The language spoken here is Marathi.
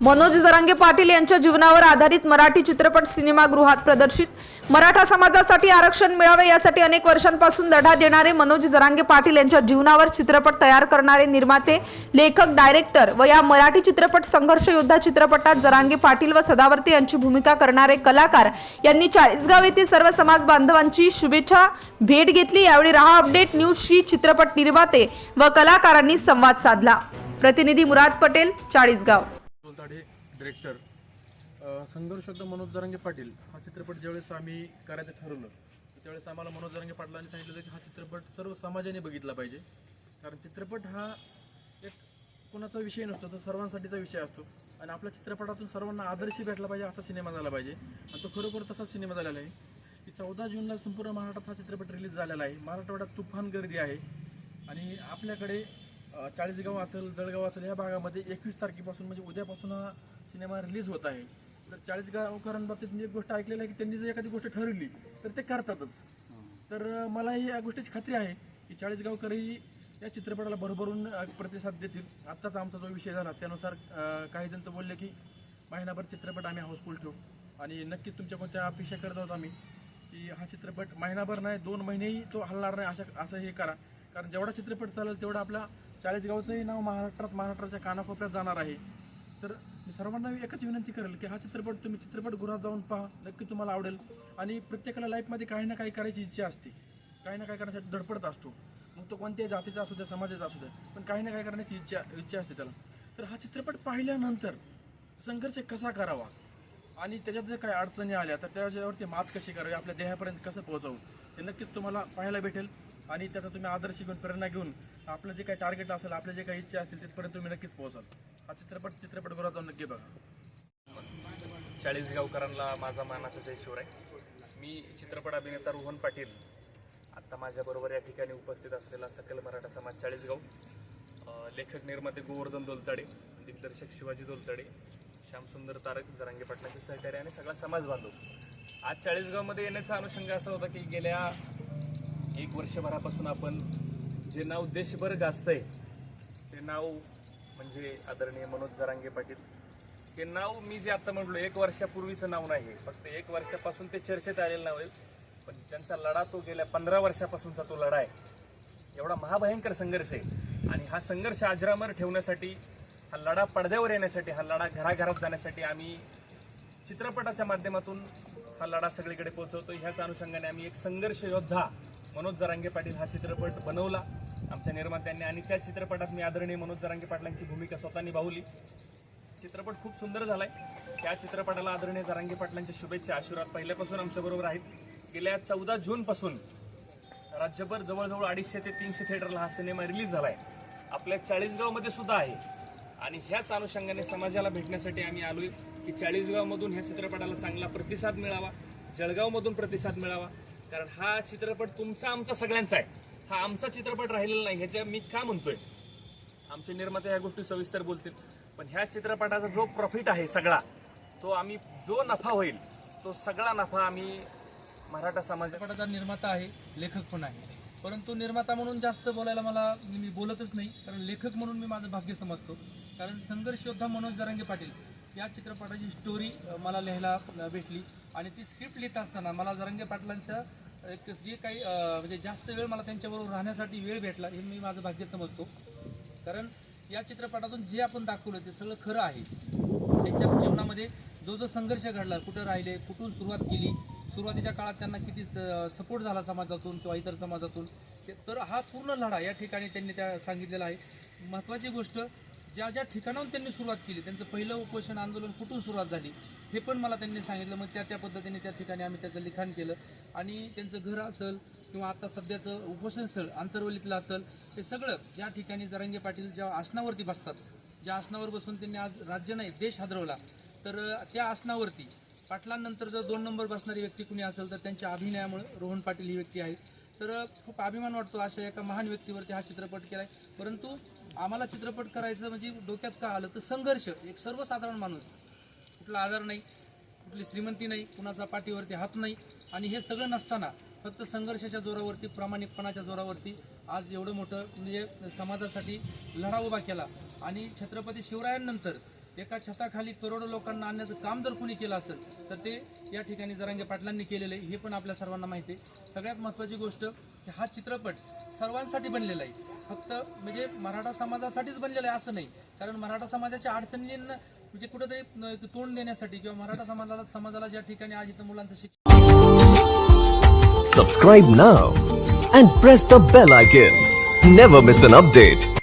मनोज जरांगे पाटील यांच्या जीवनावर आधारित मराठी चित्रपट सिनेमागृहात प्रदर्शित. मराठा समाजासाठी आरक्षण मिळावे यासाठी अनेक वर्षांपासून लढा देणारे मनोज जरांगे पाटील यांच्या जीवनावर चित्रपट तयार करणारे निर्माते लेखक डायरेक्टर व या मराठी चित्रपट संघर्ष योद्धा चित्रपटात जरांगे पाटील व सदावर्ती यांची भूमिका करणारे कलाकार यांनी चाळीसगाव येथील सर्व समाज बांधवांची शुभेच्छा भेट घेतली. यावेळी रहा अपडेट न्यूजशी चित्रपट निर्माते व कलाकारांनी संवाद साधला. प्रतिनिधी मुराद पटेल चाळीसगाव. डिरेक्टर संघर्ष होतं मनोज जरांगे पाटील हा चित्रपट ज्यावेळेस आम्ही करायचं ठरवलं त्यावेळेस आम्हाला मनोज जरांगे पाटलांनी सांगितलं की हा चित्रपट सर्व समाजाने बघितला पाहिजे. कारण चित्रपट हा एक कोणाचा विषय नसतो तो सर्वांसाठीचा विषय असतो. आणि आपल्या चित्रपटातून सर्वांना आदर्श भेटला पाहिजे असा सिनेमा झाला पाहिजे. आणि तो खरोखर तसाच सिनेमा झालेला आहे. की चौदा जूनला संपूर्ण महाराष्ट्रात हा चित्रपट रिलीज झालेला आहे. महाराष्ट्रवाड्यात तुफान गर्दी आहे. आणि आपल्याकडे चाळीसगाव असेल जळगाव असेल या भागामध्ये एकवीस तारखेपासून म्हणजे उद्यापासून हा सिनेमा रिलीज होत आहे. तर चाळीसगावकरांबाबतीत मी एक गोष्ट ऐकलेली आहे की त्यांनी जर एखादी गोष्ट ठरवली तर ते करतातच. तर मलाही या गोष्टीची खात्री आहे की चाळीसगावकरही या चित्रपटाला भरभरून प्रतिसाद देतील. आत्ताच आमचा जो विषय झाला त्यानुसार काही जण तर बोलले की महिनाभर चित्रपट आम्ही हाऊसफुल ठेवू. आणि नक्कीच तुमच्या कोणत्या अपेक्षा करत आहोत आम्ही की हा चित्रपट महिनाभर नाही दोन महिनेही तो हलणार नाही अशा असं हे करा. कारण जेवढा चित्रपट चालेल तेवढा आपला चाळीसगावचंही नाव महाराष्ट्रात महाराष्ट्राच्या कानाकोपऱ्यात जाणार आहे. तर मी सर्वांना एकच विनंती करेल की हा चित्रपट तुम्ही चित्रपटगृहात जाऊन पहा नक्की तुम्हाला आवडेल. आणि प्रत्येकाला लाईफमध्ये काही ना काही करायची इच्छा असते. काही ना काही करण्यासाठी धडपडत असतो. मग तो कोणत्याही जातीचा असू द्या समाजाचा असू द्या पण काही ना काही करण्याची इच्छा इच्छा असते त्याला. तर हा चित्रपट पाहिल्यानंतर संघर्ष कसा करावा? आणि त्याच्यात जर काही अडचणी आल्या तर त्याच्यावरती मात कशी करावी? आपल्या देहापर्यंत कसं पोहोचवू? हे नक्कीच तुम्हाला पाहायला भेटेल. आणि त्याचा तुम्ही आदर्श घेऊन प्रेरणा घेऊन आपलं जे काही टार्गेट असेल आपल्या जे काही इच्छा असतील तिथपर्यंत तुम्ही नक्कीच पोहोचाल. हा चित्रपट चित्रपटगृहात जाऊन नक्की बघा. चाळीसगावकरांना माझा मानाचा जय शिवराय मी चित्रपट अभिनेता रोहन पाटील आत्ता माझ्याबरोबर या ठिकाणी उपस्थित असलेला सकल मराठा समाज चाळीसगाव लेखक निर्माते गोवर्धन दोलताडे दिग्दर्शक शिवाजी दोलताडे श्यामसुंदर तारक जरांगे पाटलांचे सहकारी आणि सगळा समाज बांधव. आज चाळीसगावमध्ये येण्याचा अनुषंग असा होता की गेल्या एक वर्षभरापासून आपण जे नाव देशभर गाजतंय ते नाव म्हणजे आदरणीय मनोज जरांगे पाटील. ते नाव मी जे आता म्हटलो एक वर्षापूर्वीचं नाव नाही फक्त एक वर्षापासून ते चर्चेत आलेलं नाव आहे. पण त्यांचा लढा तो गेल्या पंधरा वर्षापासूनचा तो लढा आहे. एवढा महाभयंकर संघर्ष आहे. आणि हा संघर्ष अजरामर ठेवण्यासाठी हा लढा पडद्यावर येण्यासाठी हा लढा घराघरात जाण्यासाठी आम्ही चित्रपटाच्या माध्यमातून हा लढा सगळीकडे पोहोचवतो ह्याच अनुषंगाने आम्ही एक संघर्ष योद्धा मनोज जरांगे पाटील हा चित्रपट बनवला. आमच्या निर्मात्यांनी आणि त्या चित्रपटात मी आदरणीय मनोज जरांगे पाटलांची भूमिका स्वतः निभावली चित्रपट खूप सुंदर झालाय. त्या चित्रपटाला आदरणीय जरांगे पाटलांच्या शुभेच्छा आशीर्वाद पहिल्यापासून आमच्याबरोबर आहेत. गेल्या चौदा जूनपासून राज्यभर जवळजवळ अडीचशे ते तीनशे थिएटरला हा सिनेमा रिलीज झालाय. आपल्या चाळीसगावमध्ये सुद्धा आहे. आणि ह्याच अनुषंगाने समाजाला भेटण्यासाठी आम्ही आलोय की चाळीसगावमधून ह्या चित्रपटाला चांगला प्रतिसाद मिळावा जळगावमधून प्रतिसाद मिळावा. कारण हा चित्रपट तुमचा आमचा सगळ्यांचा आहे. हा आमचा चित्रपट राहिलेला नाही ह्याच्या मी का म्हणतोय? आमचे निर्माते ह्या गोष्टी सविस्तर बोलतील. पण ह्या चित्रपटाचा जो प्रॉफिट आहे सगळा तो आम्ही जो नफा होईल तो सगळा नफा आम्ही मराठा समाज चित्रपटाचा निर्माता आहे लेखक पण आहे. परंतु निर्माता म्हणून जास्त बोलायला मला मी बोलतच नाही. कारण लेखक म्हणून मी माझं भाग्य समजतो. कारण संघर्ष योद्धा मनोज जरांगे पाटील या चित्रपटाची स्टोरी मला लिहायला भेटली. आणि ती स्क्रिप्ट लिहित असताना मला जरंगे पाटलांच्या एक जे काही म्हणजे जास्त वेळ मला त्यांच्याबरोबर राहण्यासाठी वेळ भेटला हे मी माझं भाग्य समजतो. कारण या चित्रपटातून जे आपण दाखवलं ते सगळं खरं आहे. त्यांच्या जीवनामध्ये जो जो संघर्ष घडला कुठं राहिले कुठून सुरुवात केली सुरुवातीच्या काळात त्यांना किती सपोर्ट झाला समाजातून किंवा इतर समाजातून ते- तर हा पूर्ण लढा या ठिकाणी त्यांनी त्या सांगितलेला आहे. महत्त्वाची गोष्ट ज्या ज्या ठिकाणाहून त्यांनी सुरुवात केली त्यांचं पहिलं उपोषण आंदोलन कुठून सुरुवात झाली हे पण मला त्यांनी सांगितलं. मग त्या त्या पद्धतीने त्या ठिकाणी आम्ही त्याचं लिखाण केलं. आणि त्यांचं घर असेल किंवा आता सध्याचं उपोषण स्थळ आंतरवलीतलं असेल हे सगळं ज्या ठिकाणी जरांगे पाटील ज्या आसनावरती बसतात ज्या आसनावर बसून त्यांनी आज राज्य नाही देश हादरवला तर त्या आसनावरती पाटलांनंतर जर दोन नंबर बसणारी व्यक्ती कुणी असेल तर त्यांच्या अभिनयामुळे रोहन पाटील ही व्यक्ती आहे. तर खूप अभिमान वाटतो अशा एका महान व्यक्तीवरती हा चित्रपट केलाय. परंतु आम्हाला चित्रपट करायचं म्हणजे डोक्यात का आलं? तर संघर्ष एक सर्वसाधारण माणूस. कुठला आधार नाही कुठली श्रीमंती नाही कुणाचा पाठीवरती हात नाही. आणि हे सगळं नसताना फक्त संघर्षाच्या जोरावरती प्रामाणिकपणाच्या जोरावरती आज एवढं मोठं म्हणजे समाजासाठी लढा उभा केला. आणि छत्रपती शिवरायांनंतर एका छताखाली करोडो लोकांना आणण्याचं काम जर कुणी केलं असेल तर ते या ठिकाणी जरांगे पाटलांनी केलेलं आहे. हे पण आपल्या सर्वांना माहिती आहे. सगळ्यात महत्त्वाची गोष्ट की हा चित्रपट सर्वांसाठी बनलेला आहे. फक्त म्हणजे मराठा समाजासाठीच बनलेला आहे असं नाही. कारण मराठा समाजाच्या अडचणींना म्हणजे कुठेतरी तोंड देण्यासाठी किंवा मराठा समाजाला समाजाला ज्या ठिकाणी आज इथं मुलांचं शिक्षण subscribe now and press the bell icon never miss an update